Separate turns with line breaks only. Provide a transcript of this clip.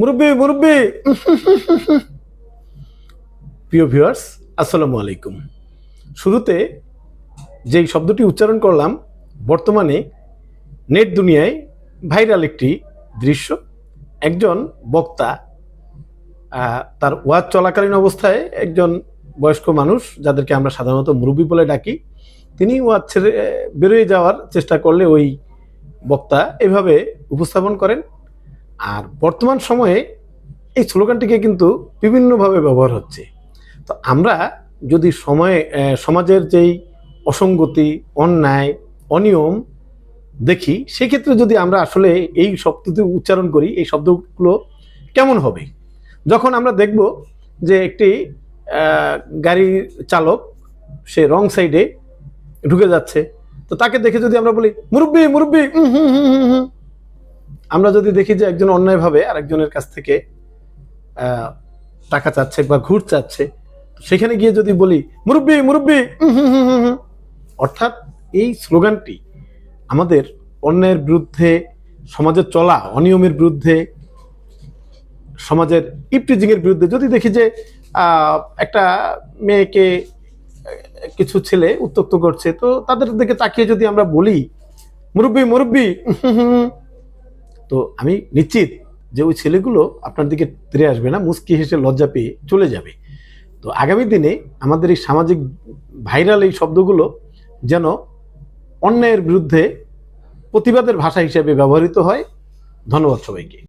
মুরব্বি মুরব্বি। প্রিয় ভিউয়ার্স আসসালামু আলাইকুম। শুরুতে যেই শব্দটি উচ্চারণ করলাম, বর্তমানে নেট দুনিয়ায় ভাইরাল একটি দৃশ্য। একজন বক্তা তার ওয়াজ চলাকালীন অবস্থায় একজন বয়স্ক মানুষ, যাদেরকে আমরা সাধারণত মুরব্বী বলে ডাকি, তিনি ওয়াজ ছেড়ে বেরোয় যাওয়ার চেষ্টা করলে ওই বক্তা এভাবে উপস্থাপন করেন আর বর্তমান সময়ে এই স্লোগানটিকে কিন্তু বিভিন্নভাবে ব্যবহার হচ্ছে তো আমরা যদি সময়ে সমাজের যেই অসঙ্গতি, অন্যায়, অনিয়ম দেখি, সেক্ষেত্রে যদি আমরা আসলে এই শব্দটি উচ্চারণ করি, এই শব্দগুলো কেমন হবে যখন আমরা দেখব যে একটি গাড়ি চালক, সে রং সাইডে ঢুকে যাচ্ছে, তো তাকে দেখে যদি আমরা বলি, মুরব্বী মুরব্বী হুম হুম হুম হুম। আমরা যদি দেখি যে একজন অন্যায়ভাবে আরেকজনের কাছ থেকে টাকা চাচ্ছে বা ঘুর চাচ্ছে সেখানে গিয়ে যদি বলি, মুরব্বী, মুরব্বি। অর্থাৎ এই স্লোগানটি আমাদের অন্যায়ের বিরুদ্ধে সমাজের চলা, অনিয়মের বিরুদ্ধে, সমাজের ইপটিজিংয়ের বিরুদ্ধে, যদি দেখি যে একটা মেয়েকে কিছু ছেলে উত্তক্ত করছে, তো তাদের দিকে তাকিয়ে যদি আমরা বলি, মুরব্বী, মুরব্বি। তো আমি নিশ্চিত যে ওই ছেলেগুলো আপনার দিকে ফিরে আসবে না মুস্কি হেসে লজ্জা পেয়ে চলে যাবে। তো আগামী দিনে আমাদের এই সামাজিক ভাইরাল এই শব্দগুলো যেন অন্যায়ের বিরুদ্ধে প্রতিবাদের ভাষা হিসেবে ব্যবহৃত হয়। ধন্যবাদ সবাইকে।